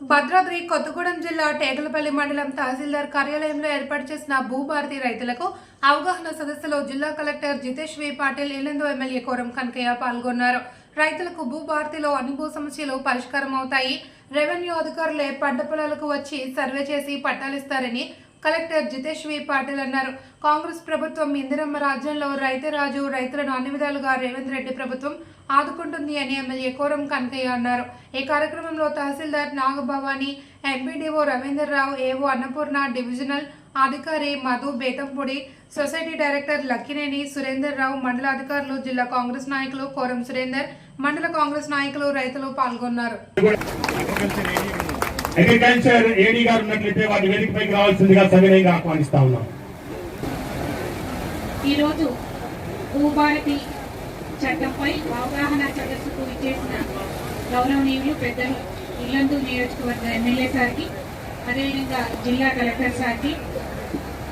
భద్రాద్రి కొత్తగూడెం జిల్లా టేకలపల్లి మండలం తహసీల్దార్ కార్యాలయంలో ఏర్పాటు చేసిన భూభారతి రైతులకు అవగాహన సదస్సులో జిల్లా collector Jitesh V Patil Yellandu MLA Koram Kanakaiah పాల్గొన్నారు. రైతులకు భూభారతిలో అన్ని భూ సమస్యలు పరిష్కారం అవుతాయి రెవెన్యూ అధికారులే పంట పొలాలకు వచ్చి సర్వే చేసి పట్టాలిస్తారని కలెక్టర్ జితేష్ వి పాటిల్ అన్నారు. కాంగ్రెస్ ప్రభుత్వం ఇందిరమ్మ రాజ్యంలో రైతే రాజు రైతులను అన్ని విధాలుగా రేవంత్ రెడ్డి ప్రభుత్వం ఆదుకుంటుంది అని ఎమ్మెల్యే కోరం కనకయ్య అన్నారు. ఈ కార్యక్రమంలో తహసీల్దార్ నాగభవాని ఎంపీడీఓ రవీంద్రరావు ఏవో అన్నపూర్ణ డివిజనల్ అధికారి మధు బేతంపూడి సొసైటీ డైరెక్టర్ లక్కినేని సురేందర్ రావు మండల అధికారులు జిల్లా కాంగ్రెస్ నాయకులు కోరం సురేందర్ మండల కాంగ్రెస్ నాయకులు రైతులు పాల్గొన్నారు. అగ్రికల్చర్ ఏడీ గారు ఉన్నట్లయితే వారి వేదికపైకి రావాల్సిందిగా సవినయంగా ఆహ్వానిస్తా ఉన్నాం. ఈరోజు భూభారతి చట్టంపై అవగాహన సదస్సుకు ఇచ్చేసిన గౌరవనీయులు పెద్దలు ఇల్లందు నియోజకవర్గ ఎమ్మెల్యే సార్కి అదేవిధంగా జిల్లా కలెక్టర్ సార్కి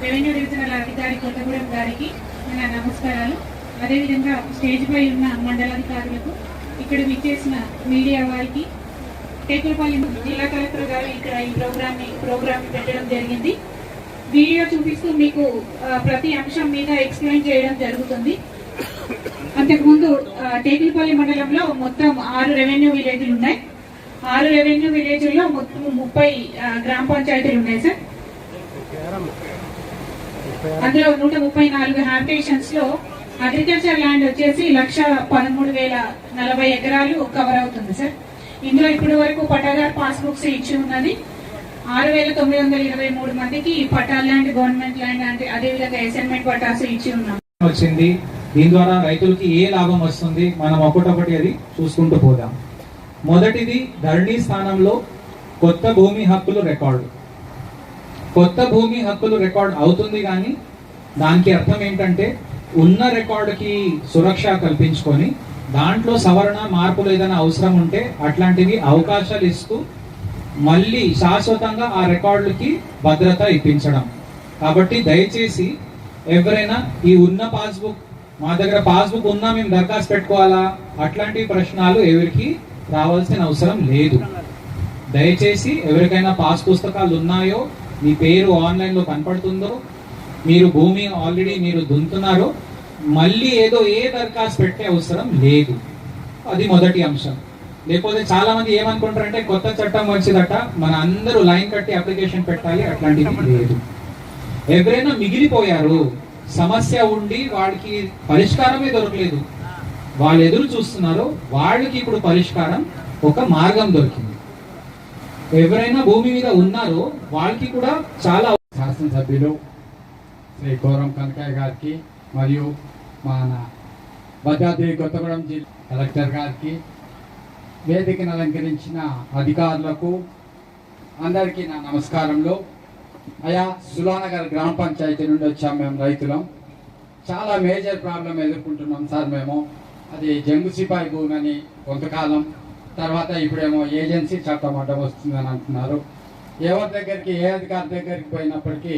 రెవెన్యూ డివిజనల్ అధికారి కొత్తగూడెం గారికి నా నమస్కారాలు. అదేవిధంగా స్టేజ్ పై ఉన్న మండలాధికారులకు ఇక్కడ విచ్చేసిన మీడియా వారికి టేకులపల్లి జిల్లా కలెక్టర్ గారు ఇక్కడ ఈ ప్రోగ్రామ్ ప్రోగ్రామ్ పెట్టడం జరిగింది. వీడియో చూపిస్తూ మీకు ప్రతి అంశం మీద ఎక్స్ప్లెయిన్ చేయడం జరుగుతుంది. అంతకుముందు టేకులపల్లి మండలంలో మొత్తం ఆరు రెవెన్యూ విలేజ్లు ఉన్నాయి. ఆరు రెవెన్యూ విలేజ్ల్లో మొత్తం ముప్పై గ్రామ పంచాయతీలు ఉన్నాయి సార్. అందులో నూట ముప్పై నాలుగు హ్యాబిటేషన్స్లో అగ్రికల్చర్ ల్యాండ్ వచ్చేసి లక్ష పదమూడు వేల నలభై ఎకరాలు కవర్ అవుతుంది సార్. ఇందులో ఇప్పటి వరకు పట్టాదార్ పాస్బుక్స్ ఇచ్చి ఉన్నది. ఆరు వేల తొమ్మిది వందల ఇరవై మూడు మందికి పట్టాల ల్యాండ్ గవర్నమెంట్ ల్యాండ్ అంటే అదేవిధంగా అసైన్మెంట్ పట్టాస్ ఇచ్చి ఉన్నాం. వచ్చింది. దీని ద్వారా రైతులకి ఏ లాభం వస్తుంది? మనం ఒకటొకటి అది చూసుకుంటూ పోదాం. మొదటిది ధరణి స్థానంలో కొత్త భూమి హక్కులు రికార్డు. కొత్త భూమి హక్కులు రికార్డ్ అవుతుంది కానీ దానికి అర్థం ఏంటంటే ఉన్న రికార్డుకి సురక్ష కల్పించుకొని దాంట్లో సవరణ మార్పులు ఏదైనా అవసరం ఉంటే అట్లాంటివి అవకాశాలు ఇస్తూ మళ్ళీ శాశ్వతంగా ఆ రికార్డులకి భద్రత ఇప్పించడం. కాబట్టి దయచేసి ఎవరైనా ఈ ఉన్న పాస్బుక్ మా దగ్గర పాస్బుక్ ఉన్నా మేము దరఖాస్తు పెట్టుకోవాలా? అట్లాంటి ప్రశ్నలు ఎవరికి రావాల్సిన అవసరం లేదు. దయచేసి ఎవరికైనా పాస్ పుస్తకాలు ఉన్నాయో మీ పేరు ఆన్లైన్లో కనపడుతుందో మీరు భూమి ఆల్రెడీ మీరు దున్నుతున్నారో మళ్ళీ ఏదో ఏ దరఖాస్తు పెట్టే అవసరం లేదు. అది మొదటి అంశం. లేకపోతే చాలా మంది ఏమనుకుంటారంటే కొత్త చట్టం వచ్చిందట మన అందరూ లైన్ కట్టి అప్లికేషన్ పెట్టాలి అట్లాంటివి లేదు. ఎవరైనా మిగిలిపోయారు సమస్య ఉండి వాడికి పరిష్కారమే దొరకలేదు. వాళ్ళు ఎదురు చూస్తున్నారు వాళ్ళకి ఇప్పుడు పరిష్కారం ఒక మార్గం దొరికింది. ఎవరైనా భూమి మీద ఉన్నారో వాళ్ళకి కూడా చాలా శాసనసభ్యులు శ్రీ కోరం కనకయ్య గారికి మరియు మన భద్రాద్రి కొత్తగూడెం జిల్లా కలెక్టర్ గారికి వేదికను అలంకరించిన అధికారులకు అందరికీ నా నమస్కారంలో. అయా సులానగర్ గ్రామ పంచాయతీ నుండి వచ్చాం మేము రైతులం. చాలా మేజర్ ప్రాబ్లం ఎదుర్కొంటున్నాం సార్ మేము. అది జంగు సిపాయి భూమి అని కొంతకాలం తర్వాత ఇప్పుడేమో ఏజెన్సీ చట్టం అడ్డం వస్తుందని అంటున్నారు. ఎవరి దగ్గరికి ఏ అధికారి దగ్గరికి పోయినప్పటికీ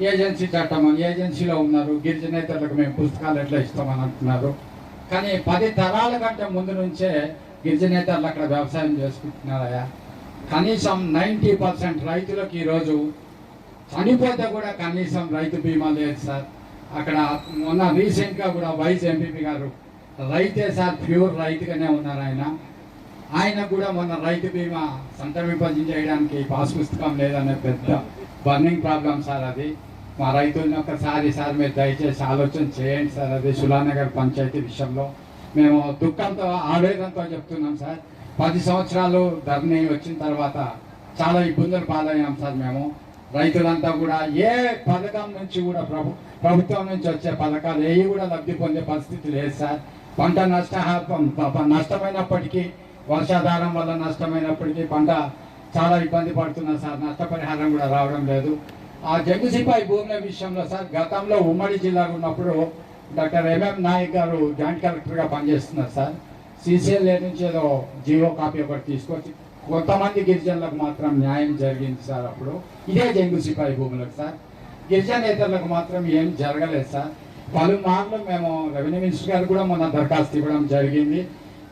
ఏజెన్సీ చట్టం ఏజెన్సీలో ఉన్నారు. గిరిజనేతలకు మేము పుస్తకాలు ఎట్లా ఇస్తామని అంటున్నారు. కానీ పది తరాల కంటే ముందు నుంచే గిరిజనేతలు అక్కడ వ్యవసాయం చేసుకుంటున్నారయ్యా. కనీసం నైంటీ పర్సెంట్ రైతులకు ఈరోజు చనిపోతే కూడా కనీసం రైతు బీమా లేదు సార్. అక్కడ మొన్న రీసెంట్గా కూడా వైస్ ఎంపీపీ గారు రైతే సార్ ప్యూర్ రైతుగానే ఉన్నారు ఆయన. ఆయన కూడా మొన్న రైతు బీమా సంత చేయడానికి పాస్ పుస్తకం లేదనే పెద్ద బర్నింగ్ ప్రాబ్లం సార్ అది. మా రైతుల్ని ఒకసారి సార్ మీరు దయచేసి ఆలోచన చేయండి సార్ అది సులానగర్ పంచాయతీ విషయంలో. మేము దుఃఖంతో ఆవేదనతో చెప్తున్నాం సార్. పది సంవత్సరాలు ధరణి వచ్చిన తర్వాత చాలా ఇబ్బందులు పాలయ్యాం సార్ మేము. రైతులంతా కూడా ఏ పథకం నుంచి కూడా ప్రభు ప్రభుత్వం నుంచి వచ్చే పథకాలు ఏవి కూడా లబ్ధి పొందే పరిస్థితి లేదు సార్. పంట నష్ట నష్టమైనప్పటికీ వర్షాధారం వల్ల నష్టమైనప్పటికీ పంట చాలా ఇబ్బంది పడుతున్నారు సార్. నష్టపరిహారం కూడా రావడం లేదు. ఆ జగ్గుసిపాయి భూముల విషయంలో సార్ గతంలో ఉమ్మడి జిల్లాలో ఉన్నప్పుడు డాక్టర్ ఎంఎం నాయక్ గారు జాయింట్ కలెక్టర్గా పనిచేస్తున్నారు సార్. సీసీఎల్ఏ నుంచి ఏదో జియో కాపీ ఒకటి తీసుకొచ్చి కొంతమంది గిరిజనులకు మాత్రం న్యాయం జరిగింది సార్ అప్పుడు. ఇదే జంగు సిపాయి భూములకు సార్. గిరిజనేతలకు మాత్రం ఏం జరగలేదు సార్. పలుమార్లు మేము రెవెన్యూ మినిస్టర్ గారు కూడా మొన్న దరఖాస్తు ఇవ్వడం జరిగింది.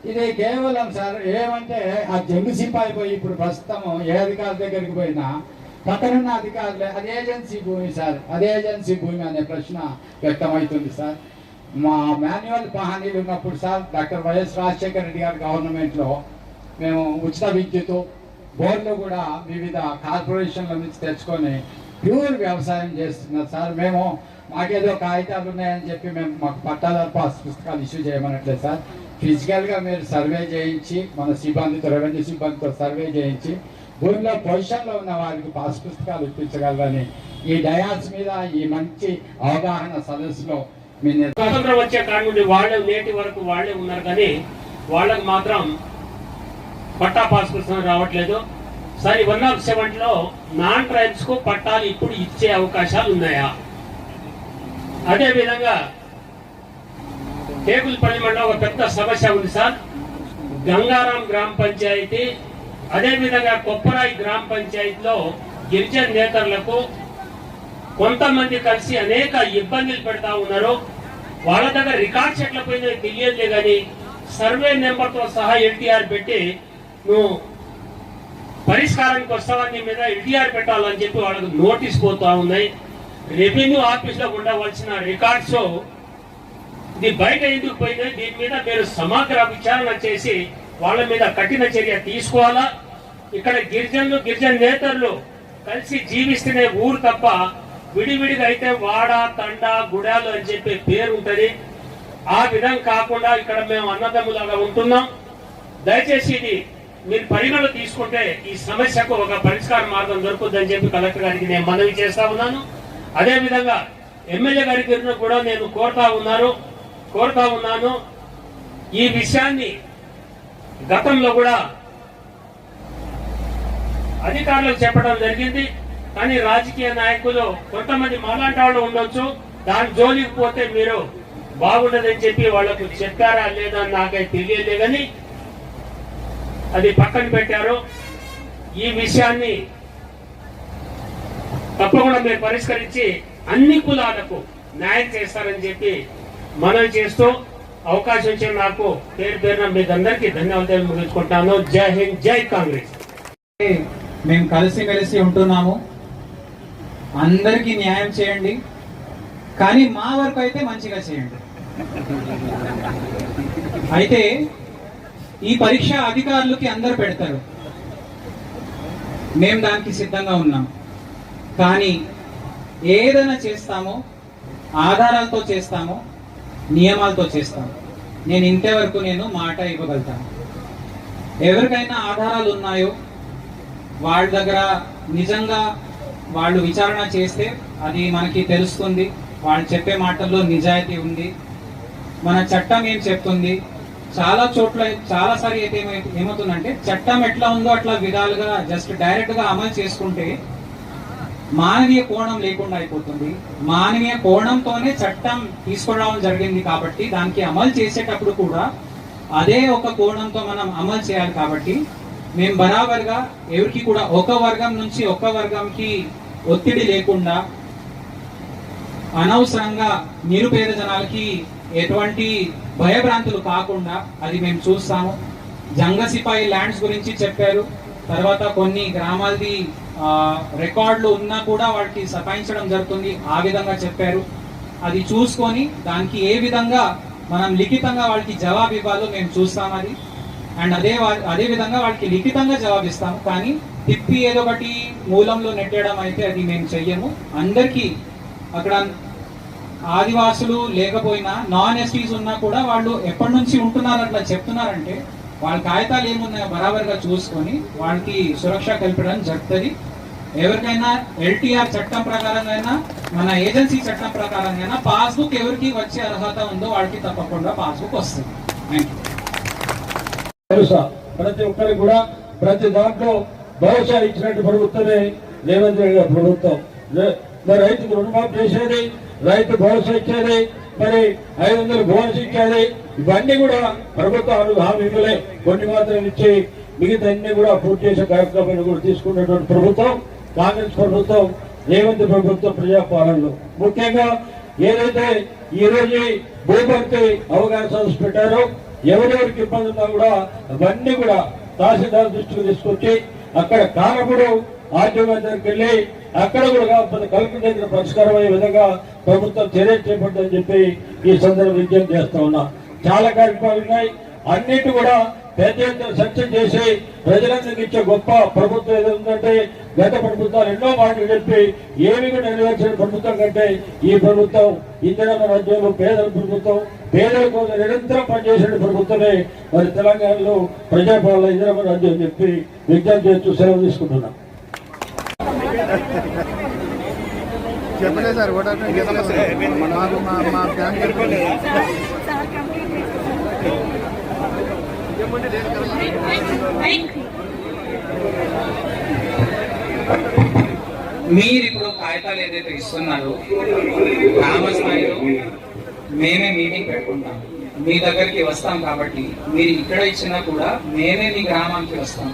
ఇది కేవలం సార్ ఏమంటే ఆ జంగు సిపాయి పోయి ఇప్పుడు ప్రస్తుతం ఏ అధికారి దగ్గరికి పోయినా పక్కనున్న అధికారులే అది ఏజెన్సీ భూమి సార్ అది ఏజెన్సీ భూమి అనే ప్రశ్న వ్యక్తమవుతుంది సార్. మా మాన్యువల్ పహానీలు ఉన్నప్పుడు sir doctor YS Rajasekhara Reddy గారి గవర్నమెంట్లో మేము ఉచిత విద్యుత్ బోర్లు కూడా వివిధ కార్పొరేషన్ల నుంచి తెచ్చుకొని ప్యూర్ వ్యవసాయం చేస్తున్నారు సార్. మేము మాకేదో కాగితాలు ఉన్నాయని చెప్పి మేము మాకు పట్టాదారు పాస్ పుస్తకాలు ఇష్యూ చేయమనట్లేదు సార్. ఫిజికల్గా మీరు సర్వే చేయించి మన సిబ్బందితో రెవెన్యూ సిబ్బందితో సర్వే చేయించి భూమిలో పొజిషన్లో ఉన్న వారికి పాస్ పుస్తకాలు ఇప్పించగలరని ఈ డయాస్ మీద ఈ మంచి అవగాహన సదస్సులో మీ స్వతంత్రం వచ్చే కాడి నుండి వాళ్ళే నేటి వరకు వాళ్ళే ఉన్నారు కానీ వాళ్ళకు మాత్రం పట్టా పాస్ పుస్తకం రావట్లేదు. సార్ వన్ ఆఫ్ సెవెంటీ లో నాన్ ట్రైబ్స్కు పట్టాలు ఇప్పుడు ఇచ్చే అవకాశాలు ఉన్నాయా? అదేవిధంగా విధంగా మండలం ఒక పెద్ద సమస్య ఉంది సార్. గంగారాం గ్రామ పంచాయతీ అదే విధంగా కొప్పరాయి గ్రామ పంచాయతీలో గిరిజన నేతలకు కొంతమంది కలిసి అనేక ఇబ్బందులు పెడతా ఉన్నారు. వాళ్ళ దగ్గర రికార్డ్స్ ఎట్లా పోయిందో తెలియదులే కానీ సర్వే నెంబర్తో సహా ఎన్టీఆర్ పెట్టి నువ్వు పరిష్కారానికి వస్తావని నీ మీద ఎన్టీఆర్ పెట్టాలని చెప్పి వాళ్ళకు నోటీస్ పోతా ఉన్నాయి. రెవెన్యూ ఆఫీస్లో ఉండవలసిన రికార్డ్స్ ఇది బయట ఎందుకు పోయిందో దీని మీద మీరు సమగ్ర విచారణ చేసి వాళ్ళ మీద కఠిన చర్య తీసుకోవాలా? ఇక్కడ గిరిజనులు గిరిజన నేతలు కలిసి జీవిస్తున్న ఊరు తప్ప విడివిడిగా అయితే వాడ తండ గుడాలు అని చెప్పి పేరు ఉంటుంది. ఆ విధం కాకుండా ఇక్కడ మేము అన్నదమ్ములాగా ఉంటున్నాం. దయచేసి ఇది మీరు పరిగణలో తీసుకుంటే ఈ సమస్యకు ఒక పరిష్కార మార్గం దొరుకుతుందని చెప్పి కలెక్టర్ గారికి నేను మనవి చేస్తా ఉన్నాను. అదేవిధంగా ఎమ్మెల్యే ఎమ్మెల్యే గారికి కూడా నేను కోరుతా ఉన్నాను కోరుతా ఉన్నాను. ఈ విషయాన్ని గతంలో కూడా అధికారులకు చెప్పడం జరిగింది. కానీ రాజకీయ నాయకులు కొంతమంది మాలాంటి వాళ్ళు ఉండొచ్చు. దాని జోలికి పోతే మీరు బాగుండదని చెప్పి వాళ్ళకు చెప్పారా లేదా నాకైతే తెలియలే కానీ అది పక్కన పెట్టారు. ఈ విషయాన్ని తప్పకుండా మీరు పరిష్కరించి అన్ని కులాలకు న్యాయం చేస్తారని చెప్పి మనం చేస్తూ అవకాశం ఇచ్చిన నాకు పేరు పేరున మీకు అందరికీ ధన్యవాదాలు ముగించుకుంటాను. జై హింద్ జై కాంగ్రెస్. మేము కలిసిమెలిసి ఉంటున్నాము. అందరికీ న్యాయం చేయండి. కానీ మా వరకు అయితే మంచిగా చేయండి. అయితే ఈ పరీక్ష అధికారులకి అందరు పెడతారు. మేము దానికి సిద్ధంగా ఉన్నాం. కానీ ఏదైనా చేస్తామో ఆధారాలతో చేస్తామో నియమాలతో చేస్తాను. నేను ఇంతవరకు నేను మాట ఇవ్వగలుగుతాను. ఎవరికైనా ఆధారాలు ఉన్నాయో వాళ్ళ దగ్గర నిజంగా వాళ్ళు విచారణ చేస్తే అది మనకి తెలుస్తుంది. వాళ్ళు చెప్పే మాటల్లో నిజాయితీ ఉంది. మన చట్టం ఏం చెప్తుంది? చాలా చోట్ల చాలాసారి అయితే ఏమవుతుందంటే చట్టం ఎట్లా ఉందో అట్లా విధాలుగా జస్ట్ డైరెక్ట్గా అమలు చేసుకుంటే మానవీయ కోణం లేకుండా అయిపోతుంది. మానవీయ కోణంతోనే చట్టం తీసుకురావడం జరిగింది కాబట్టి దానికి అమలు చేసేటప్పుడు కూడా అదే ఒక కోణంతో మనం అమలు చేయాలి కాబట్టి మేము బరాబర్గా ఎవరికి కూడా ఒక వర్గం నుంచి ఒక వర్గంకి ఒత్తిడి లేకుండా అనవసరంగా నిరుపేద జనాలకి ఎటువంటి భయభ్రాంతులు కాకుండా అది మేము చూస్తాము. జంగసిపాయి ల్యాండ్స్ గురించి చెప్పారు. తర్వాత కొన్ని గ్రామాలది రికార్డులు ఉన్నా కూడా వాటికి సతాయించడం జరుగుతుంది. ఆ విధంగా చెప్పారు. అది చూసుకొని దానికి ఏ విధంగా మనం లిఖితంగా వాళ్ళకి జవాబు ఇవ్వాలో మేము చూస్తాం అది. అండ్ అదే అదే విధంగా వాళ్ళకి లిఖితంగా జవాబిస్తాం కానీ తిప్పి ఏదో ఒకటి మూలంలో నెట్టడం అయితే అది మేము చెయ్యము. అందరికీ అక్కడ ఆదివాసులు లేకపోయినా నాన్ ఎస్టీస్ ఉన్నా కూడా వాళ్ళు ఎప్పటి నుంచి ఉంటున్నారు అట్లా చెప్తున్నారంటే వాళ్ళ కాగితాలు ఏమున్నాయో బరాబర్గా చూసుకొని వాళ్ళకి సురక్ష కల్పడం జరుగుతుంది. ఎవరికైనా ఎల్టీఆర్ చట్టం ప్రకారంగా మన ఏజెన్సీ చట్టం ప్రకారంగా పాస్బుక్ ఎవరికి వచ్చే అర్హత ఉందో వాళ్ళకి తప్పకుండా పాస్బుక్ వస్తుంది. తెలుసా? ప్రతి ఒక్కరికి కూడా ప్రతి దాంట్లో భరోసా ఇచ్చినట్టు ప్రభుత్వమే రేవంత్ రెడ్డి ప్రభుత్వం. రైతుకు రుణమాఫీ చేసేది రైతు భరోసా ఇచ్చేది మరి ఐదు వందలు బోనస్ ఇవన్నీ కూడా ప్రభుత్వ హామీలే కొన్ని మాత్రం ఇచ్చి మిగతా అన్ని కూడా పూర్తి చేసే కార్యక్రమాన్ని కూడా తీసుకున్నటువంటి ప్రభుత్వం కాంగ్రెస్ ప్రభుత్వం రేవంత్ ప్రభుత్వ ప్రజాపాలనలో. ముఖ్యంగా ఏదైతే ఈ రోజు భూభర్తి అవగాహన సదస్సు పెట్టారో ఎవరెవరికి ఇబ్బంది ఉన్నా కూడా అవన్నీ కూడా తహసీల్దార్ దృష్టికి తీసుకొచ్చి అక్కడ కారకుడు ఆర్టీఓ దగ్గరికి వెళ్ళి అక్కడ కూడా కాకపోతే కలెక్టర్ దగ్గర పరిష్కారం అయ్యే విధంగా ప్రభుత్వం చర్య చేపట్టని చెప్పి ఈ సందర్భం విజ్ఞప్తి చేస్తా ఉన్నా. చాలా కార్యక్రమాలు ఉన్నాయి. అన్నిటి కూడా పెద్ద ఎత్తున చర్చ చేసి ప్రజలందరికీ ఇచ్చే గొప్ప ప్రభుత్వం ఏదో గత ప్రభుత్వాలు ఎన్నో మాటలు చెప్పి ఏమి కూడా నెరవేర్చిన ప్రభుత్వం కంటే ఈ ప్రభుత్వం ఇందిరమ్మ రాజ్యంలో పేదల ప్రభుత్వం పేదల కోసం నిరంతరం పనిచేసిన ప్రభుత్వమే మరి తెలంగాణలో ప్రజాపాలన ఇందిరమ్మ రాజ్యం చెప్పి విజ్ఞప్తి చేస్తూ సెలవు తీసుకుంటున్నాం. చెప్పలేదు సార్ ఓటర్ మాకు మా మా బ్యాంక్ మీరు ఇప్పుడు కాగితాలు ఏదైతే ఇస్తున్నారో గ్రామ స్థాయిలో మేమే మీటింగ్ పెట్టుకుంటాం. మీ దగ్గరికి వస్తాం కాబట్టి మీరు ఇక్కడ ఇచ్చినా కూడా మేమే మీ గ్రామానికి వస్తాం.